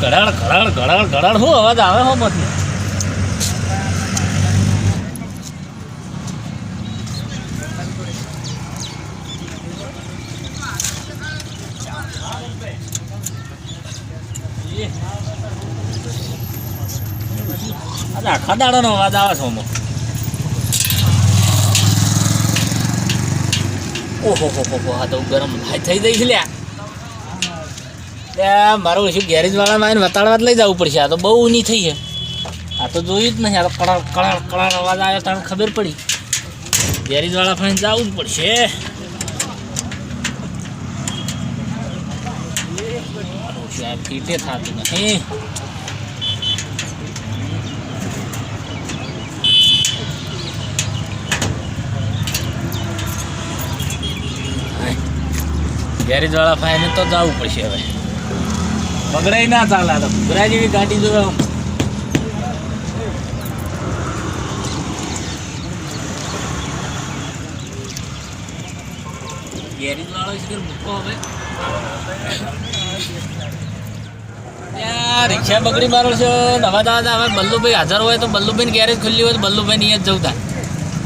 ઘડાડ ઘડાડ ઘડાડ ઘડાડ શું અવાજ આવે હો મત આખા દાડાનો અવાજ આવે છે આમાં. ઓહો, હો હો આ તો ગરમ થઈ છે લ્યા. મારું શું ગેરેજ વાળા માં વતાડવા જ લઈ જવું પડશે. આ તો બહુ ઊની થઈ છે. આ તો જોયું જ નહીં આ તો કળા કળા કળા અવાજ આવ્યો તને ખબર પડી. ગેરેજ વાળા ફાઈને જવું જ પડશે. ફીટે થતું નથી. ગેરેજ વાળા ફાઈને તો જવું પડશે હવે. બગડાઈ ના ચાલે તો. ઘુઘરા જેવી ગાડી જો ગેરેજ વાળો છે મૂકો હવે. રિક્ષા બગડી મારો છે. નવા દાદા હવે બલ્લુભાઈ હાજર હોય તો બલ્લુભાઈ ગેરેજ ખુલ્લી હોય તો બલ્લુભાઈ ની જ જવું થાય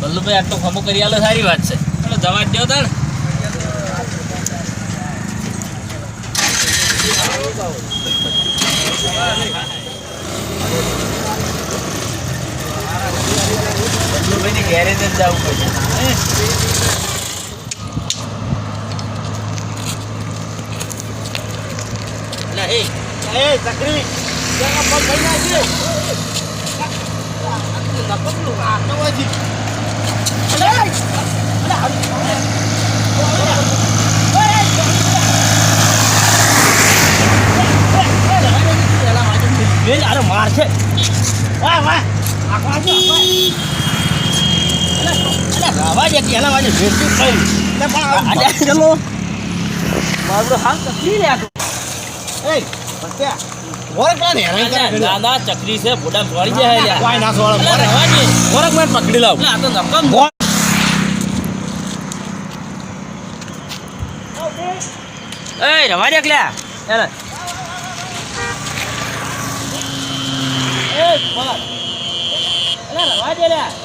બલ્લુભાઈ આટલો ખમો કરી આલો, સારી વાત છે. જવા જ દો તાણ. ગેરેજ જ જવું પડશે એ એ ચકરી ત્યાં પગ થઈ નાખી નકમનું આટલો વાજી અલે અલે વેલ અરે માર છે વાહ વાહ આખો અલે રાવા જે કે એલા વાજે ભેટી થઈ લે. પણ આજે ચલો. મારું હાલ તકલી લે આ એ કરે દાદા ચકરી છે બુડા પડી જાય કોઈ ના સોળે અલા, મોરે રવા દે. મોરક મેં પકડી લાવ. આ તો નકમ એ રવા દે લ્યા. ચાલ એ મોર રવા દે લે અલા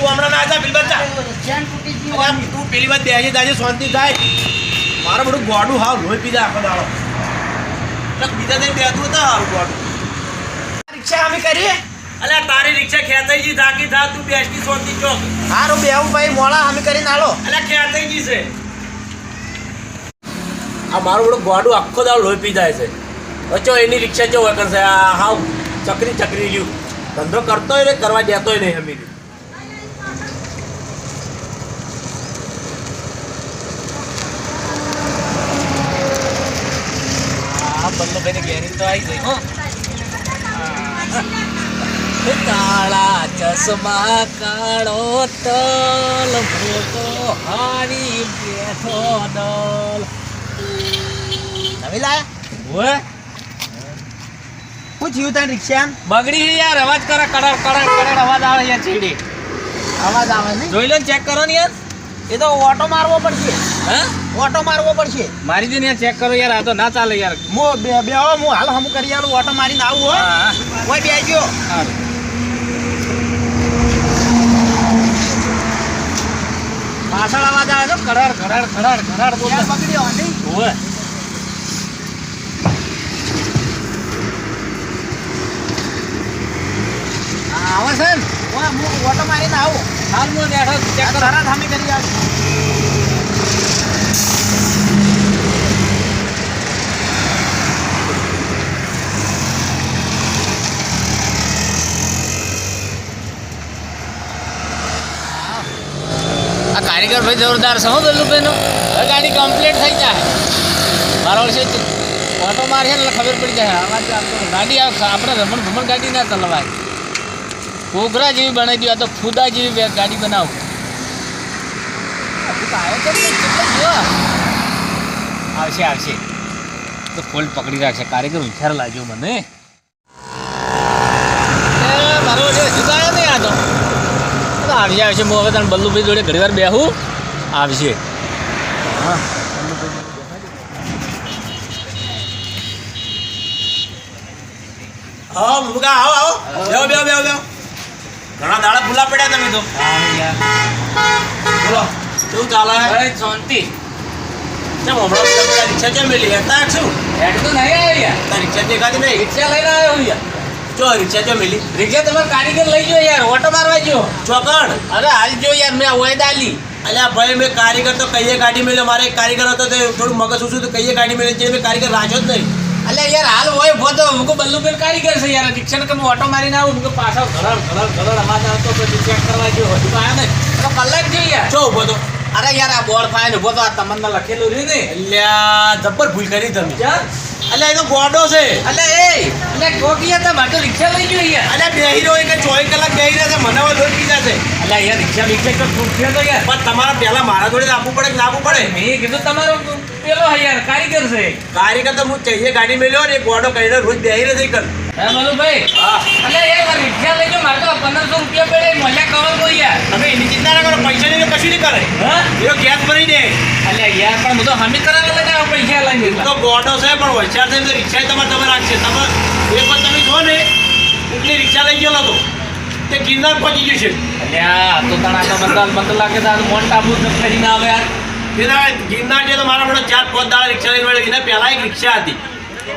તો હમણાં ના જા અલ્યા, તું પેલી વાત દેજે તાજે શાંતિ થાય. મારે બધું ગોડું હાવ લોહી પીધા આખો દાડો. એટલે બીજા દિન બેઠું હતા હારું ગોડું. રિક્ષા અમે કરીએ? અલ્યા તારી રિક્ષા ગઈ થાકી થા તું બેસતી સોતી ચોક. હારું બેવું ભાઈ મોડા અમે કરીને આલો અલ્યા ગઈ છે. આ મારું બધું ગોડું આખો દાડો લોહી પી જાય છે. વચ્ચો એની રિક્ષા જો વગર છે આ હાવ ચકરી ચકરી લ્યું ધંધો કરતોય ને કરવા દેતોય નહીં હમી આ બલ્લુભાઈની ગેરેજ તો આવી ગઈ હો. કાળા ચશ્મા કાળો તલ મોટો હારી બેઠો દલ. નવી લાયા શું થયું તારી રિક્ષા બગડી યાર અવાજ કરે કડક કડક કડક અવાજ આવે યાર ચીડી. અવાજ આવે ને જોઈ લો ચેક કરો ને યાર. એ તો ઓટો મારવો પડશે. હા? ઓટો મારવો પડશે. મારી દે ને ચેક કરો યાર આ તો ના ચાલે યાર. મો બે બે હો હાલ હમ કરી આલું ઓટો મારીને આવું હો. કોઈ બે ગયો. સારું પાછળ અવાજ આવે છે કરાર કરાર કરાર કરાર બોલ. નહીં ઓએ હા, આવે છે ઓટો મારીને આવું. હાલ હું બેઠો ચેક કરો. તરત હમી કરી આવું કારીગર ભાઈ જોરદાર છે હો ગલ્લુભાઈનો હવે ગાડી કમ્પ્લીટ થઈ જાય. મારો છે ઓટો મારે ને એટલે ખબર પડી જાય. આમાં ગાડી આ- આપણે રમણ ભમણ ગાડી ના ચલાવાય. કોગરા જેવી બનાવી દઉં આ તો ફૂદા જેવી બે- ગાડી બનાવું. હજુ તો આવ્યો તો નહીં, કેટલો થયો? આવશે આવશે. તો ફોલ્ડ પકડી રાખશે. કારીગર વિચાર લાગ્યો મને. એ, મારો જે હજુ તો આવ્યો નહીં આ તો. આ તો આવશે આવશે હું હવે તને બલ્લુભાઈ જોડે ઘણી વાર બેહું. આવશે હા આવો મુકા આવો આવો. બેહો બેહો બેહો બેહો. ઘણા દાડા ભૂલા પડ્યા તમે તો. બોલો શું ચાલે? શાંતિ. કેમ હમણાં રિક્ષા કેમ મેલી? હેતા શું હેડ તો નહીં યાર રિક્ષા દેખાતી નહીં? રિક્ષા લઈને આવ્યો હું યાર ચો રિક્ષા જો મેલી. રિક્ષા તમારે કારીગર લઈ ગયો યાર ઓટો મારવા ગયો. ચોકડ અરે હાલ જો યાર મેં ઓય દાલી અલ્યા ભાઈ મેં કારીગર તો કહીએ ગાડી મેલ્યો. મારે એક કારીગર હતો તે થોડું મગજ ઉછું તો કઈએ ગાડી મેળવી છે મેં કારીગર રાખ્યો જ નહીં. અલે યાર હાલ હોય ઊભો તો. મુકો બલ્લુબેન કારીગર છે યાર. રિક્ષા કે ઓટો મારીને આવું? મુકો પાછો ઘરડ ઘરડ ઘરડ અવાજ આવતો પછી ચેક કરવા ગયો હજુ તો આવ્યો તો કલાક જો યાર. છો ઊભો તો. અરે યાર આ બોર્ડ ફાઈન ઊભો તો આ તમને લખેલું રહ્યું ને. અલ્યા જબ્બર ભૂલ કરી તમે. યાર અલ્યા એ તો ગોડો છે. અલે એ અલે કોકી તો મારે તો રિક્ષા લઈ ગયો યાર અલે બેહી રહ્યો કે ચોવીસ કલાક બેહી રહ્યા છે મને લોહી પીધા છે. અલે યાર રિક્ષા બિક્ષા તો તૂટ્યો તો યાર. પણ તમારા પહેલા મારા જોડે આપવું પડે કે ના આપવું પડે? મેં કીધું તમારો પેલો યાર કારીગર છે. કારીગર તો હું ચહીએ ગાડી મેલ્યો ને ગોડો કહીને રોજ બેહી રહે કર હે બલુભાઈ હા. અલે યાર મારે રિક્ષા લઈ ગયો મારે તો પંદરસો રૂપિયા પડે મજા કવર કોઈ યાર. તમે એની ચિંતા ના કરો પૈસા નહીં કશું નહીં કરે. હા? એનો ગેસ ભરી દે. અલે યાર પણ હું તો હમી કરાવે લઈને પૈસા લઈને તો ગોડો છે પણ હોશિયાર છે રિક્ષા તમારે તમે રાખશે. તમે એક વાર તમે જો ને એટલી રિક્ષા લઈ ગયો તો તે ગિરનાર પહોંચી ગયું છે. અલ્યા તો તણા તો બંદલ બંદલ લાગે તો મોન્ટ આબુ તો ના આવે યાર. ગિરનાર જે તો મારા મને ચાર પાંચ દાડા રિક્ષા લઈને વળે એના પહેલા એક રિક્ષા હતી.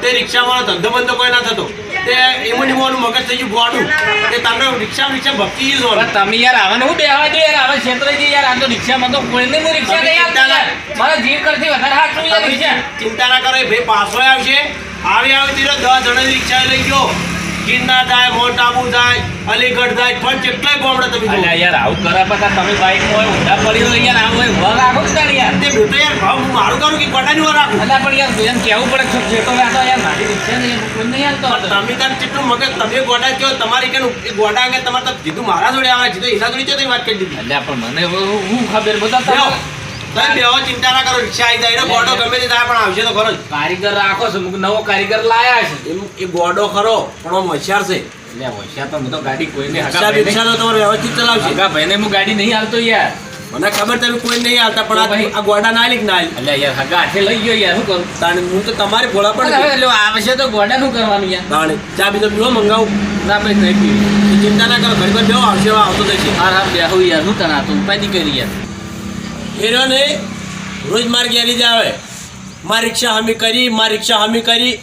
તે રિક્ષામાં ધંધો બંધો કોઈ ના થતો. તે એમાં ને એમાં મગજ થઈ ગયું ગોડું તે તમે રિક્ષા રિક્ષા ભક્તિ જ પણ તમે યાર આવાને હું બેહવા દો યાર આવા ક્ષેત્ર યાર આ તો રિક્ષામાં તો કોઈને હું રિક્ષા નહીં ચિંતા આપતો મારા જીવ કરતી વધારે હાચું યાર રિક્ષા. ચિંતા ના કરો એ ભાઈ પાછો આવશે. આવી આવી તીરો દસ જણા રિક્ષા લઈ ગયો. ગિરનાર જાય મોટ આબુ જાય અલીગઢ જાય પણ કેટલાય ગોમડે તમે. અલ્યા યાર આવું કરા પાછા તમે બાઈક હોય ઊંધા પડી હોય યાર આવું હોય ઊભા રાખો ને યાર તે બેટો યાર ભાવ હું મારું કરું કે ગોડાની વાર રાખું અલ્યા પણ યાર એમ કેવું પડે કે જેટલો વાતો યાર મારી ઈચ્છા નહીં કોઈ નહીં હાલતો. તમે તાર કેટલું મગજ તમે ગોડા કયો તમારી કે ગોડા કે તમારે તો કીધું મારા જોડે આવે છે તો એના જોડે ચો વાત કરી દીધી અલ્યા પણ મને હું ખબર બધા. તમે બેહો ચિંતા ના કરો રિક્ષા આવી જાય એનો ગોડો ગમે તે થાય પણ આવશે તો ખરો કારીગર રાખો છો મુક નવો કારીગર લાયા છે. એમ એ ગોડો ખરો પણ આમ હોશિયાર છે. એટલે હોશિયાર તો હું તો ગાડી કોઈને હગા રિક્ષા તો તમારે વ્યવસ્થિત ચલાવશે. હગા ભાઈને હું ગાડી નહીં હાલતો યાર. મને ખબર તમે કોઈ નહીં આવતા પણ આ ગોડા ના લીક ના એટલે યાર હગા હાથે લઈ ગયો યાર શું કરું? તાણે હું તો તમારે ભોળા પણ એટલે આવશે તો ગોડા નું કરવાનું યાર. તાણે ચા બીજો પીવો મંગાવું. ના ભાઈ નહીં પીવી. ચિંતા ના કરો ઘડી વાર બેહો આવશે આવતો જશે. હા હા બેહું યાર હું તને આ તો ઉપાય નહીં કરી યાર. એ નહીં રોજ માર ગેરેજ આવે. મારી રિક્ષા હમી કરી મારી રિક્ષા હમી કરી.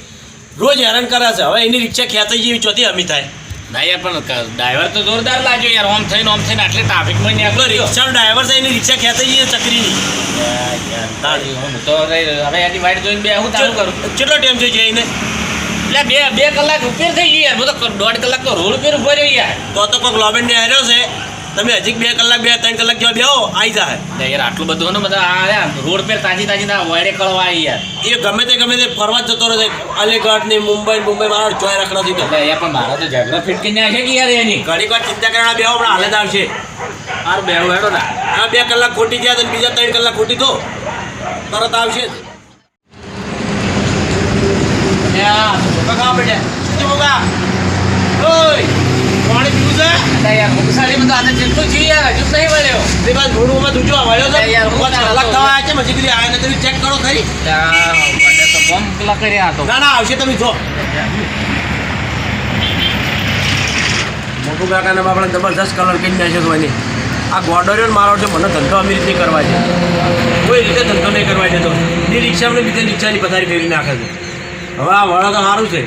રોજ હેરાન કરે છે. હવે એની રિક્ષા ખેંચાઈ જેવી ચોથી હમી થાય. ના યાર પણ ડ્રાઈવર તો જોરદાર લાગ્યો યાર. ઓમ થઈને ઓમ થઈને આટલે ટ્રાફિકમાં નીકળો રિક્ષાનો ડ્રાઈવર છે એની રિક્ષા ખેંચાઈ જઈએ ચકરીની હું તો હવે એની વાઈટ જોઈને બે હું ચાલુ કરું? કેટલો ટાઈમ છે જઈને? એટલે બે બે કલાક ઉપર થઈ ગઈ યાર. હું તો દોઢ કલાક તો રોડ ઉપર ઊભો રહ્યો યાર. તો તો કોઈક લોબેન ને હાર્યો છે. તમે હજી બે કલાક બે ત્રણ કલાક જેવા બેહો આવી જાય યાર આટલું બધું ને બધા આ રોડ પર તાજી તાજી ના વાયરે કળવા આવી યાર. એ ગમે તે ગમે તે ફરવા જતો રહે અલીગઢ ને મુંબઈ મુંબઈ મારા ચોય રાખડો દીધો યાર પણ મારા તો ઝઘડો ફિટકી ના છે કે યાર એની? ઘણી વાર ચિંતા કરવા બેહો પણ હાલત આવશે. આર બેહો હેડો ના આ બે કલાક ખોટી ગયા તો બીજા ત્રણ કલાક ખોટી તો. તરત આવશે જ. યાર મોકા ખાવા પડ્યા ઓય! છે? યાર આજે જેટલું છે યાર હજુ નહીં મળ્યો. તે બાદ ઘોડુંમાં તું જો વળ્યો યાર, હું પાંચ ચાલો કલાક થવા આવ્યા છે મજી કીધી આયા ને તમે ચેક કરો ખરી. તો બોમ્બ પેલા કર્યા હતો ના ના આવશે તમે જો. મોટું કાકાને આપણે જબરદસ્ત કલર કરી નાખ્યો તો એની આ ગોડોરિયો મારો છે મને ધંધો અમી રીતે કરવા છે. કોઈ રીતે ધંધો નહીં કરવા દેતો એ રિક્ષામાં બીજા રિક્ષાની પથારી ફેરી નાખે છે. હવે આ વળો તો સારું છે.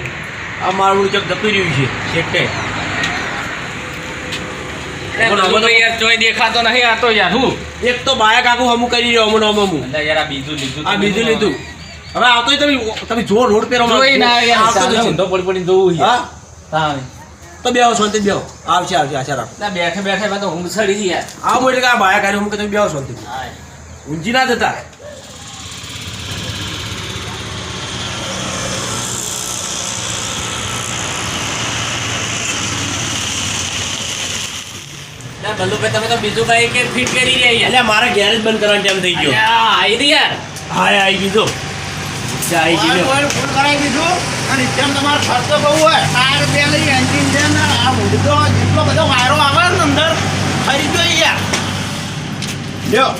આ મારું ચક જતું રહ્યું છે છેટે એટલે બધું તો યાર ચોય દેખાતો નહીં આ તો યાર હું એક તો બાયક આખું હમું કરી રહ્યો અમું અમું યાર આ બીજું લીધું આ બીજું લીધું. હવે આવતો તમે તમે જો રોડ પેરો જોઈ ના યાર પડી પડીને જોવું હા? હા. તો બેહો શાંતિ બેહો. આવશે આવશે આશા રાખો. બેઠે બેઠે તો ઊંઘ સડી યાર. આવું એટલે આ બાયા કાર્ય હું કે તમે બેહો શાંતિ ઊંઘી ના જતા. ના ભલુભાઈ તમે તો બીજું કઈ કે ફિટ કરી રહ્યા એટલે મારા ગેરેજ બંધ કરવાનો ટાઈમ થઈ ગયો. અલ્યા, આઈ યાર. હા આવી ગયો આવી કરાવી દીધું અને તમારો ખર્ચો બહુ હોય ટાયર બે એન્જિન છે ને આ બધો વાયરો આવે ને અંદર ખરીદો યાર. લ્યો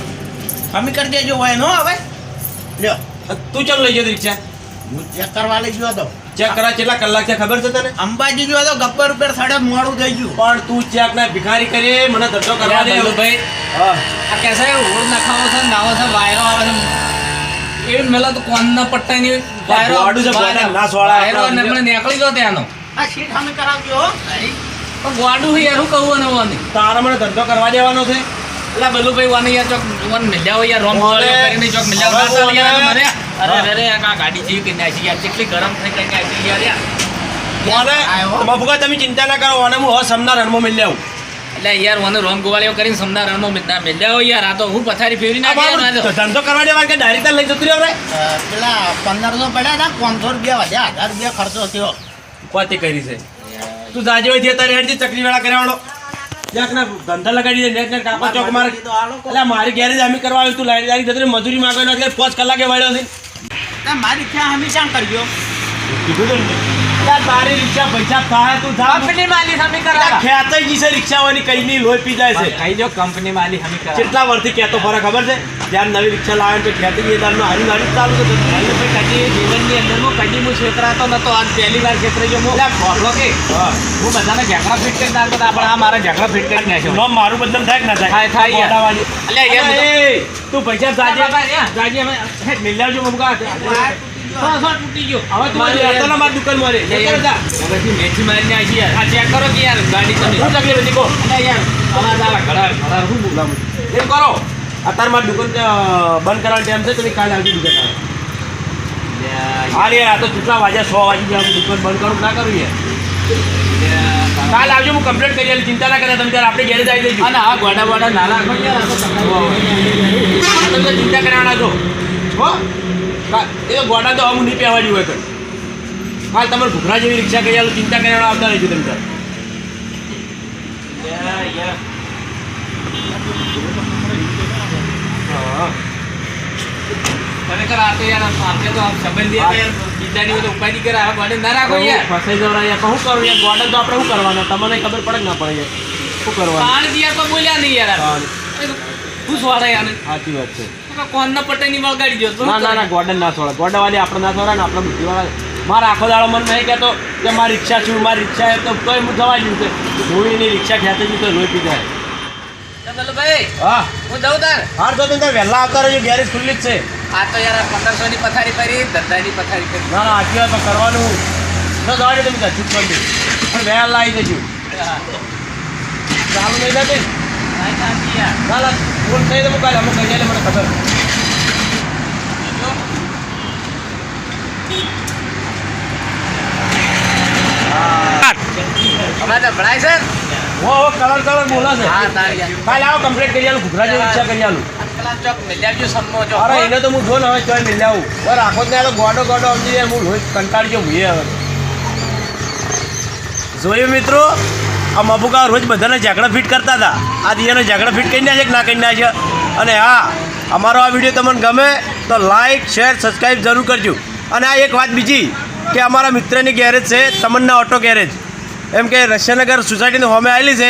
કમી કરી દેજો હોય નો હવે લ્યો. તું ચાલ લઈ જતો રિક્ષા હું ચેક કરવા લઈ ગયો હતો. ચેક કરા કેટલા કલાક છે ખબર છે તને? અંબાજી ગયો તો ગપ્પર રૂપિયા સાડે મોડું થઈ ગયું. પણ તું ચેક ના ભિખારી કરી મને ધંધો કરવા દે. ભાઈ આ કેસે હોડ નખાવો છે નાવો છે વાયરો આવે છે. એ મેલા તો કોન ના પટ્ટા ની વાયરો આડું છે, બોલા ના સોળા વાયરો ને મને નીકળી ગયો ત્યાંનો. આ શીટ સામે કરાવજો પણ ગોડું યાર હું કહું ને વાની તારા મને ધંધો કરવા દેવાનો છે? એટલે બલુભાઈ વાની યાર ચોક વન મિલ્યા યાર રોમ. કરીને ચોક મિલ્યા. મરે. અરે અરે આ ગાડી જેવી કે નાખી યાર કેટલી ગરમ થઈ ગઈ નાખી યાર યાર મને આવ્યો. તમે ચિંતા ના કરો અને હું સમના રણમાં મિલ આવું. એટલે યાર મને રોમ ગોવાળીઓ કરીને સમના રણમાં મિલના મિલ્યા હોય યાર. આ તો હું પથારી ફેરવી ના. ધંધો કરવા દેવા કે ડાયરેક્ટ લઈ જતું રહ્યો પેલા પંદરસો પડ્યા હતા પાંચસો રૂપિયા વધ્યા. હજાર રૂપિયા ખર્ચો થયો. કોતે કરી છે? તું જાજે હોય છે તારે હેડજી ચકરી વેળા કર્યાવાનો જ્યાંક ધંધા લગાડી દે નેટ નેટ કાપા ચોક મારે. એટલે મારી ગેરેજ અમે કરવા આવ્યું તું લાઈટ લાગી જતી મજૂરી માંગો એટલે પાંચ કલાકે વાળ્યો છે. ના, મારી ત્યાં હંમેશા કરજો. કીધું તારી રિક્ષા પૈસા થાય તું જા કંપની માલી હમી યાર, ખેંચાઈ ગઈ છે રિક્ષાવાની કઈ ની લોહી પી જાય છે. ખાઈ જો કંપની માલી સમી કરા કેટલા વર્ષથી કહેતો ફરક ખબર છે? જ્યારે નવી રિક્ષા લાવે તો ખેંચી ગઈ તારનું હારી ચાલુ છે ભાઈ કદી જીવનની અંદરમાં કદી હું છેતરાતો નતો. આજ પહેલી વાર છેતરાઈ ગયો. હું કે હું. બધાને ઝઘડા ફિટ કરી નાખતો આપણે આ મારા ઝઘડા ફિટ કરી નાખ્યો મારું બદનામ થાય કે ના થાય? થાય, અલ્યા તું પૈસા જાજે બાબા, જાજે અમે હે, મિલ મમકા હા, હા, તૂટી ગયો. હવે તું રહેતો મારી દુકાન મારે. લે યાર, મારીને આવી યાર. આ ચેક કરો કે યાર ગાડી તમે. શું તકલીફ હતી કહો અલ્યા યાર અવાજ આવે ઘડા ઘડા શું બોલાવું? એમ કરો. અત્યારે મારી દુકાન બંધ કરવાનો ટાઈમ છે તમે કાલે આવજો દુકાન. આવે. હાલ યાર આ તો કેટલા વાગ્યા સો વાગી ગયા દુકાન બંધ કરું કે ના કરું યાર? કાલ આવજો હું કમ્પ્લેટ કરી ચિંતા ના કરે તમે ત્યારે આપણે ઘેરે જ આવી જઈશું અને આ ગોડા ગોડા નાના તમે ચિંતા કરવાના છો. હો. એ તો ગોડા તો અમુક નહીં પહેવાની હોય કઈ હાલ તમારે ભૂખરા જેવી રિક્ષા કરી આલો ચિંતા કરીને આવતા રહેજો તમે તાર હા. ખરેખર આ તો યાર આપણે તો સંબંધી બીજાની તો ઉપાધિ કરે આ ગોડે ના રાખો યાર. ફસાઈ જવાના યાર શું કરું યાર ગોડા તો આપણે શું કરવાના? તમને ખબર પડે ના પડે યાર. શું કરવાનું? પાણી તો બોલ્યા નહીં યાર. આ. શું સ્વાડા યાર. સાચી વાત છે. કોણ ના પટ્ટે ની દો ના ના ના ગોડન ના છોડે. ગોડા વાળી આપણે ના છોડે ને આપણે બુદ્ધિવાળા. મારા આખો દાડો મન નહીં કહેતો કે મારી રિક્ષા છું મારી રિક્ષા તો તોય હું જવા છે. હું એની રિક્ષા ખેંચી ગયું તો લોહી પી જાય. ભાઈ હા. હું જાઉં તાર? હાર તો તમે વહેલા આવતા રહેજો ગેરેજ ખુલ્લી જ છે. આ તો યાર પંદરસો ની પથારી કરી ધંધાની પથારી કરી ના ના આટલી કરવાનું. તો જવા દે તમે છૂટ કરી પણ વહેલા આવી જજો. ચાલુ નહીં યાર. ના ના ફોન થઈ તો હું કાલે અમુક કહી મને ખબર અમારે ભણાય છે હો હો કલર કલર બોલે છે હા કાલે આવો કમ્પ્લીટ કરી આલું ઘૂઘરા જેવી રિક્ષા કરી આલું અરે એને તો હું જો ને હવે ચોય આવું આખો આ તો ગોડો ગોડો સમજી જાય હું રોજ કંટાળી ગયો હું હવે જોયું મિત્રો આ મબુકા રોજ બધાને ઝાકડા ફિટ કરતા હતા. આ દિયાને ઝાકડા ફિટ કરી નાખે કે ના કરી નાખે. અને હા, અમારો આ વીડિયો તમને ગમે તો લાઇક શેર સબસ્ક્રાઈબ જરૂર કરજો. અને આ એક વાત બીજી, કે અમારા મિત્રની ગેરેજ છે, તમન્ના ઓટો ગેરેજ એમ કે રશિયાનગર સોસાયટીની હોમે આવેલી છે